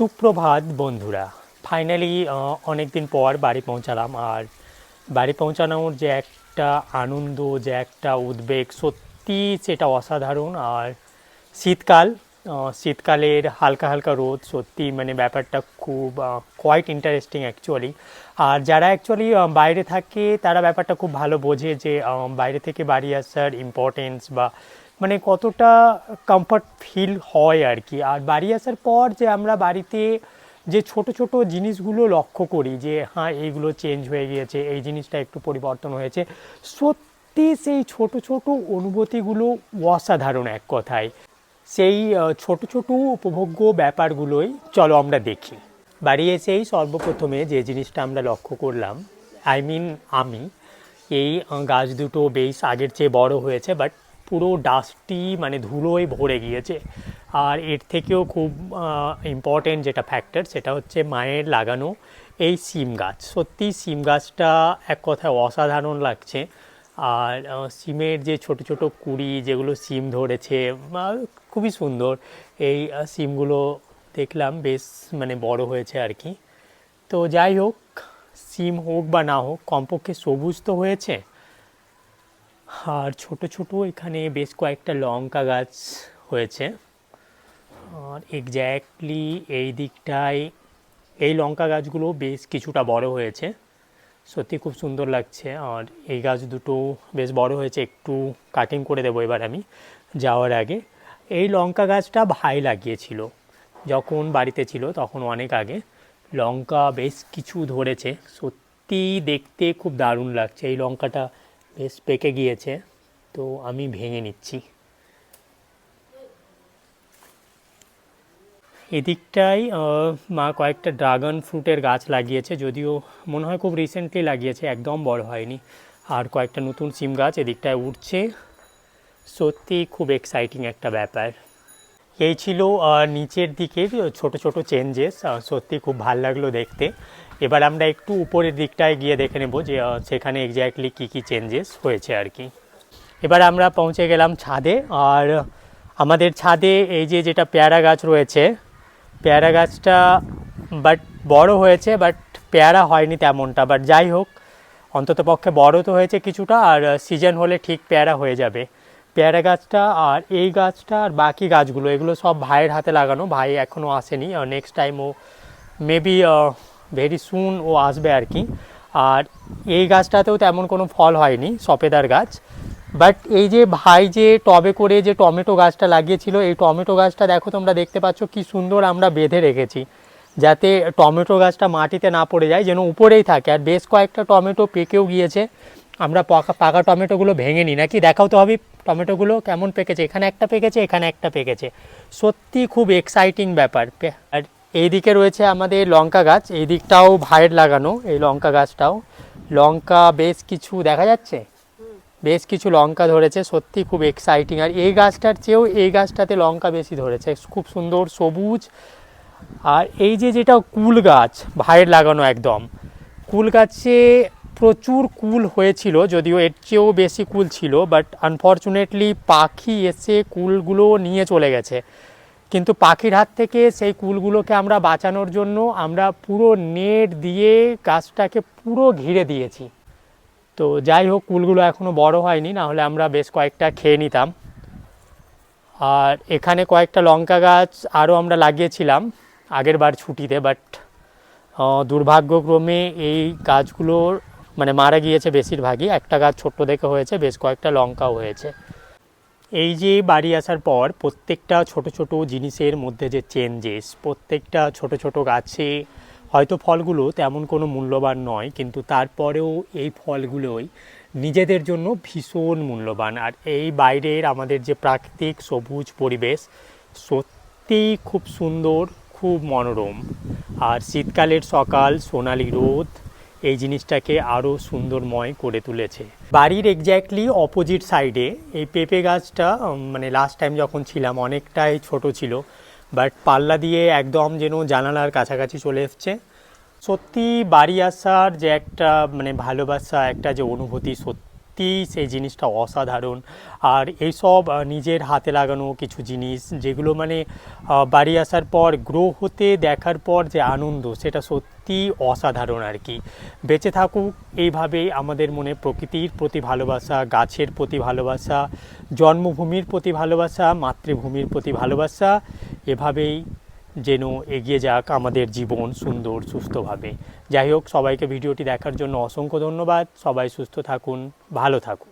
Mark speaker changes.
Speaker 1: সুপ্রভাত, বন্ধুরা। ফাইনালি অনেক দিন পর বাড়ি পৌঁছালাম। আর বাড়ি পৌঁছানোর যে একটা আনন্দ, যে একটা উদ্বেগ, সত্যি সেটা অসাধারণ। আর শীতকাল শীতকালের হালকা হালকা রোদ, সত্যি মানে ব্যাপারটা খুব কোয়াইট ইন্টারেস্টিং অ্যাকচুয়ালি আর যারা অ্যাকচুয়ালি বাইরে থাকে, তারা ব্যাপারটা খুব ভালো বোঝে যে বাইরে থেকে বাড়ি আসার ইম্পর্টেন্স বা মানে কতটা কমফর্ট ফিল হয় আর কি। আর বাড়ি আসার পর যে আমরা বাড়িতে যে ছোট ছোট জিনিসগুলো লক্ষ্য করি যে হ্যাঁ এইগুলো চেঞ্জ হয়ে গিয়েছে, এই জিনিসটা একটু পরিবর্তন হয়েছে, সত্যি সেই ছোট ছোট অনুভূতিগুলো অসাধারণ এক কথায়। সেই ছোট ছোট উপভোগ্য ব্যাপারগুলোই চলো আমরা দেখি। বাড়ি এসেই সর্বপ্রথমে যে জিনিসটা আমরা লক্ষ্য করলাম আই মিন আমি, এই গাছ দুটো বেশ আগের চেয়ে বড় হয়েছে বাট পুরো ডাস্টি মানে ধুলোয় ভরে গিয়েছে। আর এর থেকেও খুব ইম্পর্টেন্ট যেটা ফ্যাক্টর সেটা হচ্ছে মায়ের লাগানো এই সিম গাছ। সত্যি সিম গাছটা এক কথায় অসাধারণ লাগছে। আর সিমের যে ছোট ছোট কুড়ি যেগুলো সিম ধরেছে খুবই সুন্দর। এই সিমগুলো দেখলাম বেশ মানে বড় হয়েছে আর কি। তো যাই হোক, সিম হোক বা না হোক, কমপক্ষে সবুজ তো হয়েছে। আর ছোট ছোট এখানে বেশ কয়েকটা লঙ্কা গাছ হয়েছে। আর এক্স্যাক্টলি এই দিকটায় এই লঙ্কা গাছগুলো বেশ কিছুটা বড় হয়েছে। সত্যি খুব সুন্দর লাগছে। আর এই গাছ দুটো বেশ বড় হয়েছে, একটু কাটিং করে দেবো এবার আমি যাওয়ার আগে। এই লঙ্কা গাছটা ভাই লাগিয়েছিল। যখন বাড়িতে ছিল তখন অনেক আগে। লঙ্কা বেশ কিছু ধরেছে। সত্যি দেখতে খুব দারুণ লাগছে। এই লঙ্কাটা বেশ পেকে গিয়েছে, তো আমি ভেঙে নিচ্ছি। এদিকটাই মা কয়েকটা ড্রাগন ফ্রুটের গাছ লাগিয়েছে, যদিও মনে হয় খুব রিসেন্টলি লাগিয়েছে, একদম বড় হয়নি। আর কয়েকটা নতুন সিম গাছ এদিকটায় উঠছে। সত্যি খুব এক্সাইটিং একটা ব্যাপার। এই ছিল নিচের দিকের ছোট ছোট চেঞ্জেস সত্যি খুব ভালো লাগল দেখতে। এবার আমরা একটু উপরের দিকটায় গিয়ে দেখে নেব যে সেখানে এক্স্যাক্টলি কী কী চেঞ্জেস হয়েছে আর কি। এবার আমরা পৌঁছে গেলাম ছাদে, আর আমাদের ছাদে এই যে যেটা পেয়ারা গাছ রয়েছে, পেয়ারা গাছটা বাট বড় হয়েছে বাট পেয়ারা হয়নি তেমনটা। বাট যাই হোক অন্তত পক্ষে বড় তো হয়েছে কিছুটা, আর সিজন হলে ঠিক পেয়ারা হয়ে যাবে। পেয়ারা গাছটা আর এই গাছটা আর বাকি গাছগুলো, এগুলো সব ভাইয়ের হাতে লাগানো, ভাই এখনও আসেনি। নেক্সট টাইম ও মেবি ভেরি সুন ও আসবে আর কি। আর এই গাছটাতেও তেমন কোনো ফল হয়নি, সপেদার গাছ। বাট এই যে ভাই যে টবে করে যে টমেটো গাছটা লাগিয়েছিল, এই টমেটো গাছটা দেখো তোমরা দেখতে পাচ্ছ কি সুন্দর আমরা বেঁধে রেখেছি। যাতে টমেটো গাছটা মাটিতে না পড়ে যায়, যেন উপরেই থাকে। আর বেশ কয়েকটা টমেটো পেকেও গিয়েছে। আমরা পাকা পাকা টমেটোগুলো ভেঙে নিই। নাকি দেখাও তো হবে টমেটোগুলো কেমন পেকেছে। এখানে একটা পেকেছে, এখানে একটা পেকেছে। সত্যি খুব এক্সাইটিং ব্যাপার। আর এইদিকে রয়েছে আমাদের লঙ্কা গাছ। এই দিকটাও ভাইয়ের লাগানো, এই লঙ্কা গাছটাও। লঙ্কা বেশ কিছু, দেখা যাচ্ছে? বেশ কিছু লঙ্কা ধরেছে, সত্যি খুব এক্সাইটিং আর এই গাছটার চেয়েও এই গাছটাতে লঙ্কা বেশি ধরেছে। খুব সুন্দর, সবুজ। আর এই যে যেটা কুল গাছ, ভাইয়ের লাগানো একদম। কুল গাছে প্রচুর কুল হয়েছিল, যদিও এর চেয়েও বেশি কুল ছিল বাট আনফর্চুনেটলি পাখি এসে কুলগুলো নিয়ে চলে গেছে। কিন্তু পাখির হাত থেকে সেই কুলগুলোকে আমরা বাঁচানোর জন্য আমরা পুরো নেট দিয়ে গাছটাকে পুরো ঘিরে দিয়েছি। তো যাই হোক, কুলগুলো এখনও বড় হয়নি না হলে আমরা বেশ কয়েকটা খেয়ে নিতাম। আর এখানে কয়েকটা লঙ্কা গাছ আরও আমরা লাগিয়েছিলাম আগের বার ছুটিতে বাট দুর্ভাগ্যক্রমে এই গাছগুলোর মানে মারা গিয়েছে বেশিরভাগই। একটা গাছ ছোট্ট দেখে হয়েছে, বেশ কয়েকটা লঙ্কাও হয়েছে। এই যে বাড়ি আসার পর প্রত্যেকটা ছোট ছোট জিনিসের মধ্যে যে চেঞ্জেস প্রত্যেকটা ছোট ছোট গাছে হয়তো ফলগুলো তেমন কোনো মূল্যবান নয়, কিন্তু তারপরেও এই ফলগুলোই নিজেদের জন্য ভীষণ মূল্যবান। আর এই বাইরের আমাদের যে প্রাকৃতিক সবুজ পরিবেশ সত্যিই খুব সুন্দর, খুব মনোরম। আর শীতকালের সকাল, সোনালি রোদ এই জিনিসটাকে আরও সুন্দরময় করে তুলেছে। বাড়ির এক্স্যাক্টলি অপোজিট সাইডে এই পেঁপে গাছটা মানে লাস্ট টাইম যখন ছিলাম, অনেকটাই ছোট ছিল বাট পাল্লা দিয়ে একদম যেন জানালার কাছাকাছি চলে এসছে। সত্যি বাড়ি আসার যে একটা মানে ভালোবাসা, একটা যে অনুভূতি সত্যি সত্যি সেই জিনিসটা অসাধারণ। আর এইসব নিজের হাতে লাগানো কিছু জিনিস, যেগুলো মানে বাড়ি আসার পর গ্রো হতে দেখার পর যে আনন্দ, সেটা সত্যি অসাধারণ আর কি। বেঁচে থাকুক, এইভাবেই আমাদের মনে প্রকৃতির প্রতি ভালোবাসা, গাছের প্রতি ভালোবাসা, জন্মভূমির প্রতি ভালোবাসা, মাতৃভূমির প্রতি ভালোবাসা, এভাবেই যেন এগিয়ে যাক আমাদের জীবন সুন্দর, সুস্থভাবে। যাই হোক, সবাইকে ভিডিওটি দেখার জন্য অসংখ্য ধন্যবাদ। সবাই সুস্থ থাকুন, ভালো থাকুন।